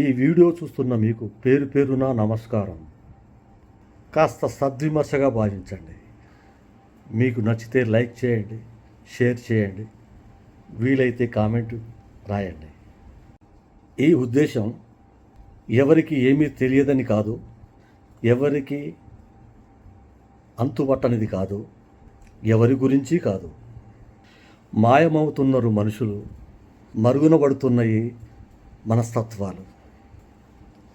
ఈ వీడియో చూస్తున్న మీకు పేరు పేరున నమస్కారం. కాస్త సద్విమర్శగా భావించండి. మీకు నచ్చితే లైక్ చేయండి షేర్ చేయండి వీలైతే కామెంట్ రాయండి. ఈ ఉద్దేశం ఎవరికి ఏమీ తెలియదని కాదు ఎవరికి అంతుపట్టనిది కాదు ఎవరి గురించి కాదు. మాయమవుతున్నారు మనుషులు మరుగున పడుతున్నాయి మనస్తత్వాలు.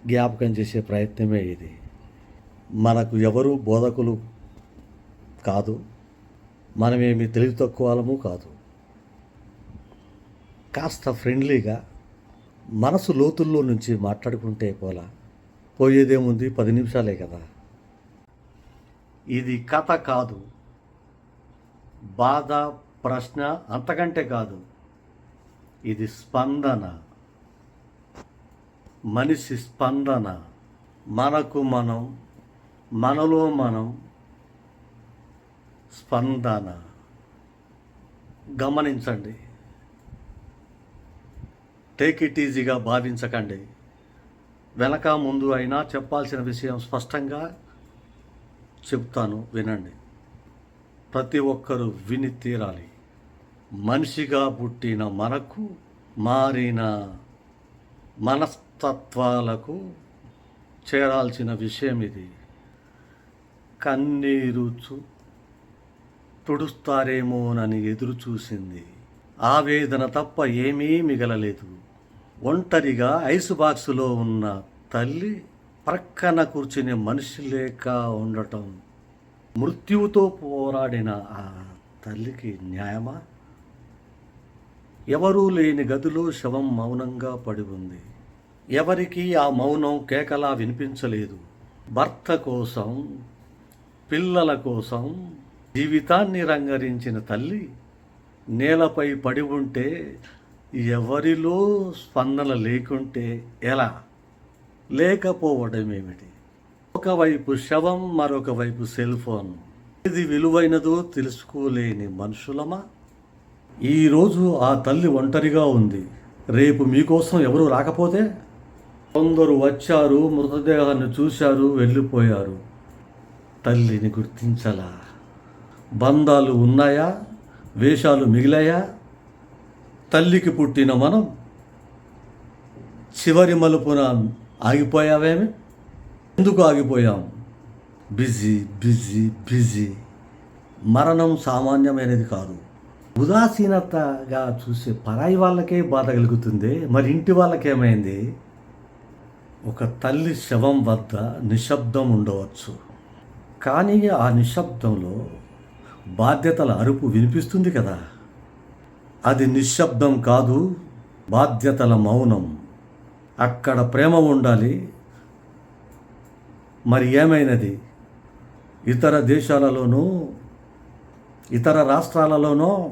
జ్ఞాపకం చేసే ప్రయత్నమే ఇది. మనకు ఎవరు బోధకులు కాదు. మనమేమి తెలివి తక్కువలము కాదు. కాస్త ఫ్రెండ్లీగా మనసు లోతుల్లో నుంచి మాట్లాడుకుంటే పోలా. పోయేదేముంది? పది నిమిషాలే కదా. ఇది కథ కాదు. బాధ ప్రశ్న అంతకంటే కాదు. ఇది స్పందన. మనిషి స్పందన మనకు మనం మనలో మనం స్పందన. గమనించండి. టేక్ ఇట్ ఈజీగా భావించకండి. వెనక ముందు అయినా చెప్పాల్సిన విషయం స్పష్టంగా చెప్తాను వినండి. ప్రతి ఒక్కరూ విని తీరాలి. మనిషిగా పుట్టిన మనకు మారిన తత్వాలకు చేరాల్సిన విషయం ఇది. కన్నీరు చూ తుడుస్తారేమోనని ఎదురు చూసింది. ఆవేదన తప్ప ఏమీ మిగలలేదు. ఒంటరిగా ఐస్ బాక్సులో ఉన్న తల్లి ప్రక్కన కూర్చునే మనిషి లేక ఉండటం. మృత్యువుతో పోరాడిన ఆ తల్లికి న్యాయమా? ఎవరూ లేని గదిలో శవం మౌనంగా పడి ఉంది. ఎవరికి ఆ మౌనం కేకలా వినిపించలేదు. భర్త కోసం పిల్లల కోసం జీవితాన్ని రంగరించిన తల్లి నేలపై పడి ఉంటే ఎవరిలో స్పందన లేకుంటే ఎలా? లేకపోవడం ఏమిటి ఒకవైపు శవం మరొక వైపు సెల్ ఫోన్. ఇది విలువైనదో తెలుసుకోలేని మనుషులమా? ఈరోజు ఆ తల్లి ఒంటరిగా ఉంది. రేపు మీకోసం ఎవరు రాకపోతే? కొందరు వచ్చారు మృతదేహాన్ని చూశారు వెళ్ళిపోయారు. తల్లిని గుర్తించలా. బంధాలు ఉన్నాయా? వేషాలు మిగిలాయా? తల్లికి పుట్టిన మనం చివరి మలుపున ఆగిపోయావేమి? ఎందుకు ఆగిపోయాం? Busy busy busy. మరణం సామాన్యమైనది కాదు. ఉదాసీనతగా చూసే పరాయి వాళ్ళకే బాధ కలుగుతుంది? మరి ఇంటి వాళ్ళకేమైంది? ఒక తల్లి శవం వద్ద నిశ్శబ్దం ఉండవచ్చు. కానీ ఆ నిశ్శబ్దంలో బాధ్యతల అరుపు వినిపిస్తుంది కదా. అది నిశ్శబ్దం కాదు బాధ్యతల మౌనం. అక్కడ ప్రేమ ఉండాలి. మరి ఏమైనది? ఇతర దేశాలలోనూ ఇతర రాష్ట్రాలలోనూ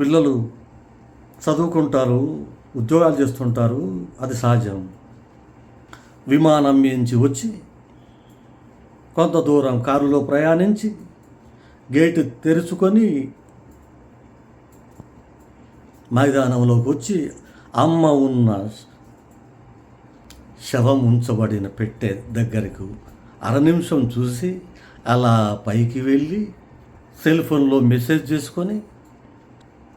పిల్లలు చదువుకుంటారు ఉద్యోగాలు చేస్తుంటారు అది సహజం. విమానం మించి వచ్చి కొంత దూరం కారులో ప్రయాణించి గేటు తెరుచుకొని మైదానంలోకి వచ్చి అమ్మ ఉన్న శవం ఉంచబడిన పెట్టే దగ్గరకు అర నిమిషం చూసి అలా పైకి వెళ్ళి సెల్ ఫోన్లో మెసేజ్ చేసుకొని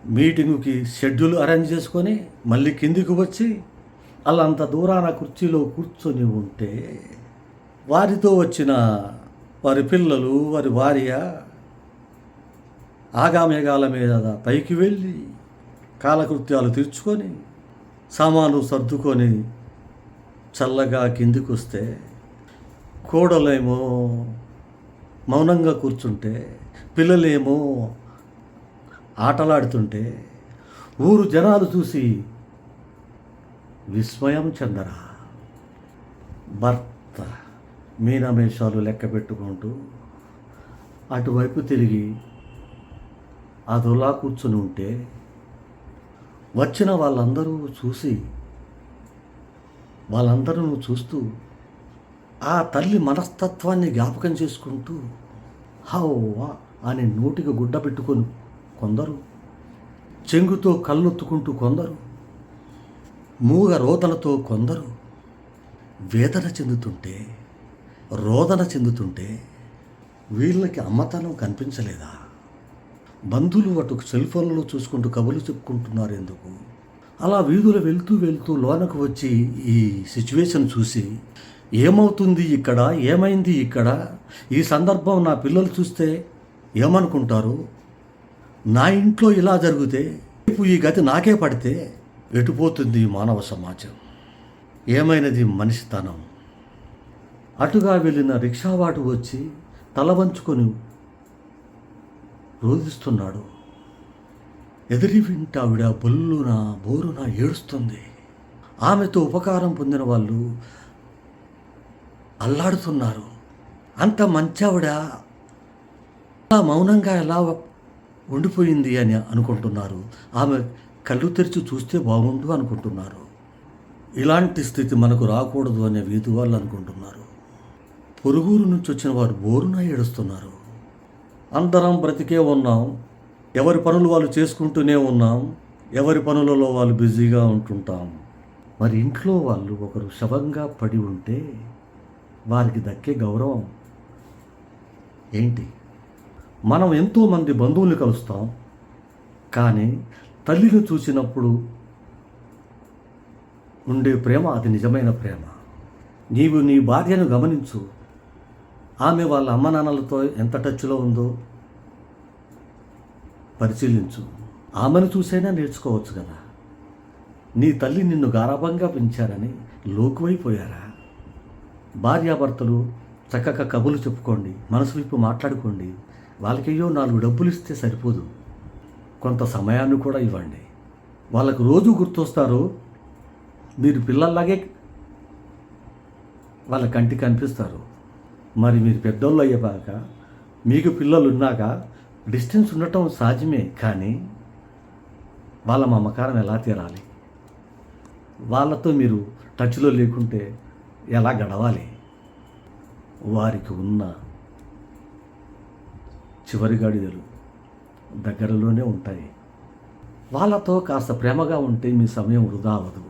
మీటింగ్కి షెడ్యూల్ అరేంజ్ చేసుకొని మళ్ళీ కిందికి వచ్చి అలా అంత దూరాన కుర్చీలో కూర్చొని ఉంటే వారితో వచ్చిన వారి పిల్లలు వారి భార్య ఆగామేఘాల మీద పైకి వెళ్ళి కాలకృత్యాలు తీర్చుకొని సామాను సర్దుకొని చల్లగా కిందికి వస్తే కోడలేమో మౌనంగా కూర్చుంటే పిల్లలేమో ఆటలాడుతుంటే ఊరు జనాలు చూసి విస్మయం చెందరా. భర్త మీనామేషాలు లెక్క పెట్టుకుంటూ అటువైపు తిరిగి అదోలా కూర్చుని ఉంటే వచ్చిన వాళ్ళందరూ చూసి వాళ్ళందరూ చూస్తూ ఆ తల్లి మనస్తత్వాన్ని జ్ఞాపకం చేసుకుంటూ హౌవా అని నోటికి గుడ్డ పెట్టుకొని కొందరు చెంగుతో కళ్ళొత్తుకుంటూ కొందరు మూగ రోదనతో కొందరు వేదన చెందుతుంటే రోదన చెందుతుంటే వీళ్ళకి అమ్మతనం కనిపించలేదా? బంధువులు అటు సెల్ ఫోన్లలో చూసుకుంటూ కబుర్లు చెప్పుకుంటున్నారు ఎందుకు అలా వీధులు వెళ్తూ వెళ్తూ లోనకు వచ్చి ఈ సిచ్యువేషన్ చూసి ఏమవుతుంది ఇక్కడ? ఏమైంది ఇక్కడ? ఈ సందర్భం నా పిల్లలు చూస్తే ఏమనుకుంటారు? నా ఇంట్లో ఇలా జరిగితే రేపు ఈ గతి నాకే పడితే ఎటుపోతుంది మానవ సమాజం? ఏమైనది మనిషితనం? అటుగా వెళ్ళిన రిక్షావాడు వచ్చి తల వంచుకొని రోధిస్తున్నాడు. ఎదిరి వింట ఆవిడ బొల్లున బోరున ఏడుస్తుంది. ఆమెతో ఉపకారం పొందిన వాళ్ళు అల్లాడుతున్నారు. అంత మంచావిడ అలా మౌనంగా ఎలా ఉండిపోయింది అని అనుకుంటున్నారు. ఆమె కళ్ళు తెరిచి చూస్తే బాగుండు అనుకుంటున్నారు. ఇలాంటి స్థితి మనకు రాకూడదు అనే వీధి వాళ్ళు అనుకుంటున్నారు. పొరుగురు నుంచి వచ్చిన వారు బోరున ఏడుస్తున్నారు. అందరం బ్రతికే ఉన్నాం. ఎవరి పనులు వాళ్ళు చేసుకుంటూనే ఉన్నాం. ఎవరి పనులలో వాళ్ళు బిజీగా ఉంటుంటాం. మరి ఇంట్లో వాళ్ళు ఒకరు శవంగా పడి ఉంటే వారికి దక్కే గౌరవం. ఏంటి? మనం ఎంతోమంది బంధువులు కలుస్తాం. కానీ తల్లిని చూసినప్పుడు ఉండే ప్రేమ అది నిజమైన ప్రేమ. నీవు నీ భార్యను గమనించు. ఆమె వాళ్ళ అమ్మ నాన్నలతో ఎంత టచ్లో ఉందో పరిశీలించు. ఆమెను చూసైనా నేర్చుకోవచ్చు కదా. నీ తల్లి నిన్ను గారాభంగా పెంచారని లోకువైపోయారా? భార్యాభర్తలు చక్కగా కబులు చెప్పుకోండి మనసు విప్పు మాట్లాడుకోండి. వాళ్ళకయ్యో నాలుగు డబ్బులు ఇస్తే సరిపోదు. కొంత సమయాన్ని కూడా ఇవ్వండి. వాళ్ళకు రోజు గుర్తొస్తారు. మీరు పిల్లల్లాగే వాళ్ళ కంటికి కనిపిస్తారు. మరి మీరు పెద్దోళ్ళు అయ్యేపాక మీకు పిల్లలు ఉన్నాక డిస్టెన్స్ ఉండటం సహజమే కానీ వాళ్ళ మమకారం ఎలా తీరాలి? వాళ్ళతో మీరు టచ్లో లేకుంటే ఎలా గడవాలి? వారికి ఉన్న చివరి గడియలు దగ్గరలోనే ఉంటాయి. వాళ్ళతో కాస్త ప్రేమగా ఉంటే మీ సమయం వృధా అవ్వదు.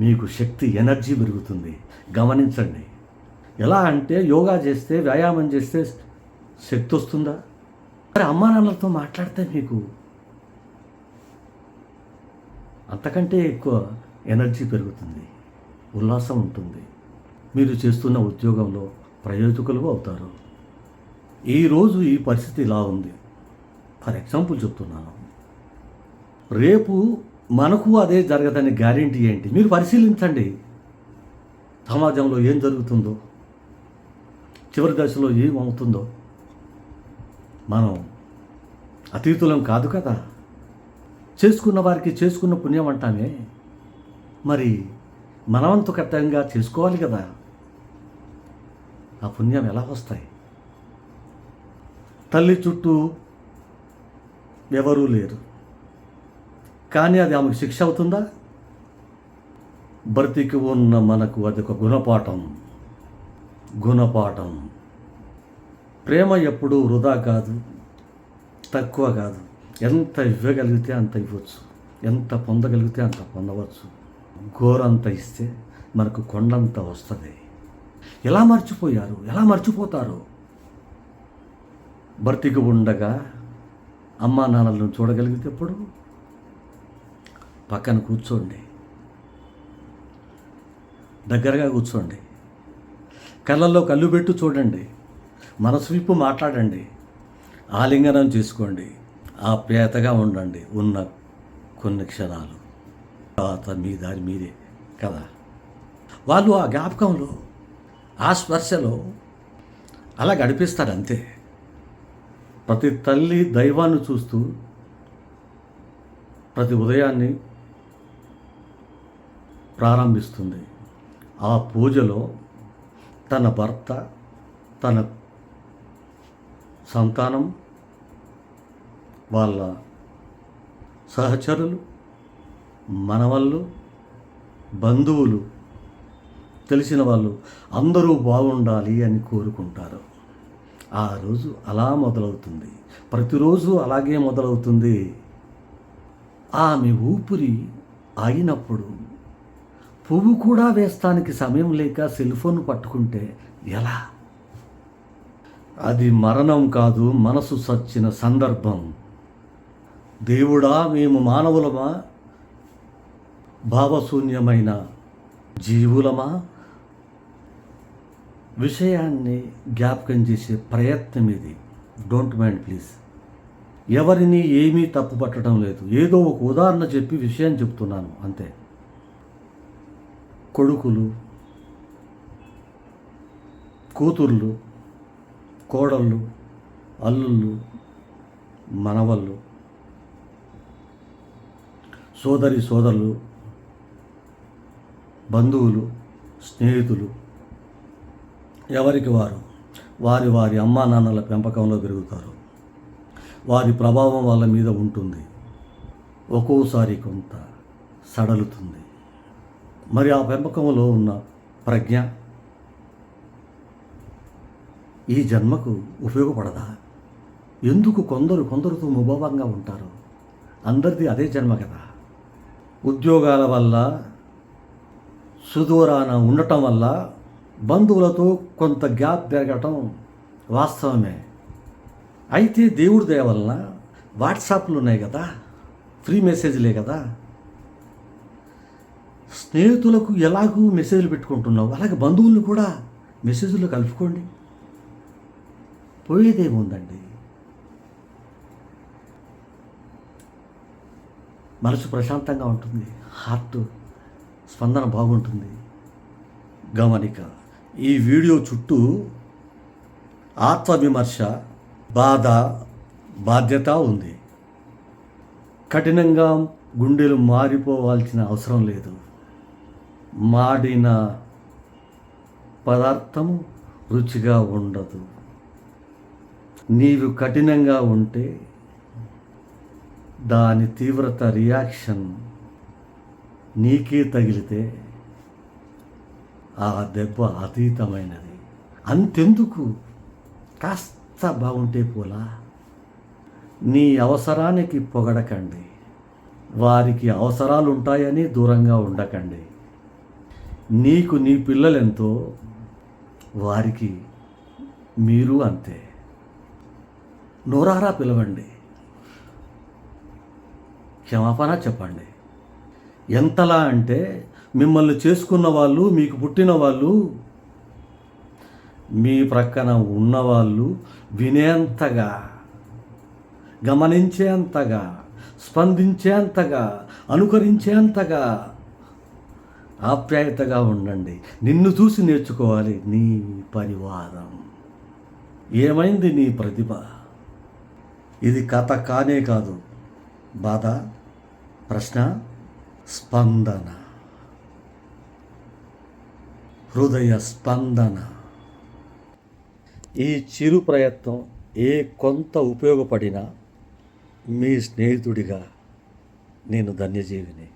మీకు శక్తి ఎనర్జీ పెరుగుతుంది. గమనించండి. ఎలా అంటే యోగా చేస్తే వ్యాయామం చేస్తే శక్తి వస్తుందా? మరి అమ్మా నాన్నలతో మాట్లాడితే మీకు అంతకంటే ఎక్కువ ఎనర్జీ పెరుగుతుంది. ఉల్లాసం ఉంటుంది. మీరు చేస్తున్న ఉద్యోగంలో ప్రయోజకులు అవుతారు. ఈరోజు ఈ పరిస్థితి ఇలా ఉంది. ఫర్ ఎగ్జాంపుల్ చెప్తున్నాను. రేపు మనకు అదే జరగదని గ్యారెంటీ ఏంటి? మీరు పరిశీలించండి. సమాజంలో ఏం జరుగుతుందో? చివరి దశలో ఏమవుతుందో మనం అతీతులం కాదు కదా. చేసుకున్న వారికి చేసుకున్న పుణ్యం అంటామే. మరి మనవంతుకట్టంగా చేసుకోవాలి కదా. ఆ పుణ్యం ఎలా వస్తాయి? తల్లి చుట్టూ ఎవరూ లేరు. కానీ అది ఆమెకు శిక్ష అవుతుందా? బ్రతికి ఉన్న మనకు అది ఒక గుణపాఠం. గుణపాఠం. ప్రేమ ఎప్పుడూ వృధా కాదు తక్కువ కాదు. ఎంత ఇవ్వగలిగితే అంత ఇవ్వచ్చు. ఎంత పొందగలిగితే అంత పొందవచ్చు. ఘోరంత ఇస్తే మనకు కొండంత వస్తుంది. ఎలా మర్చిపోయారు? ఎలా మర్చిపోతారు? బ్రతికి ఉండగా అమ్మా నాన్నలను చూడగలిగితే ఎప్పుడు? పక్కన కూర్చోండి. దగ్గరగా కూర్చోండి. కళ్ళల్లో కళ్ళు పెట్టు చూడండి. మనసు విప్పు మాట్లాడండి. ఆలింగనం చేసుకోండి. ఆప్యాయతగా ఉండండి. ఉన్న కొన్ని క్షణాలు. తర్వాత మీ దారి మీరే కదా. వాళ్ళు ఆ జ్ఞాపకంలో ఆ స్పర్శలో అలా గడిపిస్తారు అంతే ప్రతి తల్లి దైవాన్ని చూస్తూ ప్రతి ఉదయాన్ని ప్రారంభిస్తుంది. ఆ పూజలో తన భర్త తన సంతానం వాళ్ళ సహచరులు మనవళ్ళు బంధువులు తెలిసిన వాళ్ళు అందరూ బాగుండాలి అని కోరుకుంటారు. ఆ రోజు అలా మొదలవుతుంది. ప్రతిరోజు అలాగే మొదలవుతుంది. ఆమె ఊపిరి ఆగినప్పుడు పువ్వు కూడా వేస్తానికి సమయం లేక సెల్ ఫోన్ పట్టుకుంటే ఎలా? అది మరణం కాదు మనసు సచ్చిన సందర్భం. దేవుడా మేము మానవులమా? భావశూన్యమైన జీవులమా? విషయాన్ని జ్ఞాపకం చేసే ప్రయత్నం ఇది. డోంట్ మైండ్ ప్లీజ్ ఎవరిని ఏమీ తప్పు పట్టడం లేదు. ఏదో ఒక ఉదాహరణ చెప్పి విషయం చెప్తున్నాను అంతే. కొడుకులు కూతుర్లు కోడళ్ళు అల్లుళ్ళు మనవళ్ళు సోదరి సోదరులు బంధువులు స్నేహితులు ఎవరికి వారు? వారి వారి అమ్మా నాన్నల పెంపకంలో పెరుగుతారు. వారి ప్రభావం వాళ్ళ మీద ఉంటుంది. ఒక్కోసారి కొంత సడలుతుంది. మరి ఆ పెంపకంలో ఉన్న ప్రజ్ఞ ఈ జన్మకు ఉపయోగపడదా? ఎందుకు కొందరు కొందరితో ముభావంగా ఉంటారు? అందరిది అదే జన్మ కదా. ఉద్యోగాల వల్ల సుదూరాన ఉండటం వల్ల బంధువులతో కొంత గ్యాప్ పెరగటం వాస్తవమే. అయితే దేవుడి దయ వలన వాట్సాప్లు ఉన్నాయి కదా ఫ్రీ మెసేజ్లే కదా. స్నేహితులకు ఎలాగూ మెసేజ్లు పెట్టుకుంటున్నావు? అలాగే బంధువులను కూడా మెసేజ్లు కలుపుకోండి. పోయేదేముందండి మనసు ప్రశాంతంగా ఉంటుంది. హార్ట్ స్పందన బాగుంటుంది. గమనిక. ఈ వీడియో చుట్టూ ఆత్మవిమర్శ బాధ బాధ్యత ఉంది. కఠినంగా గుండెలు మారిపోవాల్సిన అవసరం లేదు. మాడిన పదార్థము రుచిగా ఉండదు. నీవు కఠినంగా ఉంటే దాని తీవ్రత రియాక్షన్ నీకే తగిలితే ఆ దెబ్బ అతీతమైనది. అంతెందుకు? కాస్త బాగుంటే పోలా. నీ అవసరానికి పొగడకండి. వారికి అవసరాలు ఉంటాయని దూరంగా ఉండకండి. నీకు నీ పిల్లలెంతో? వారికి మీరు అంతే. నోరారా పిలవండి. క్షమాపణ చెప్పండి. ఎంతలా అంటే మిమ్మల్ని చేసుకున్న వాళ్ళు మీకు పుట్టిన వాళ్ళు మీ ప్రక్కన ఉన్నవాళ్ళు వినేంతగా గమనించేంతగా స్పందించేంతగా అనుకరించేంతగా ఆప్యాయతగా ఉండండి. నిన్ను చూసి నేర్చుకోవాలి నీ పరివారం. ఏమైంది నీ ప్రతిభ? ఇది కథ కానే కాదు. బాధ? ప్రశ్న? స్పందన? హృదయ స్పందన. ఈ చిరు ప్రయత్నం ఏ కొంత ఉపయోగపడినా మీ స్నేహితుడిగా నేను ధన్యజీవిని.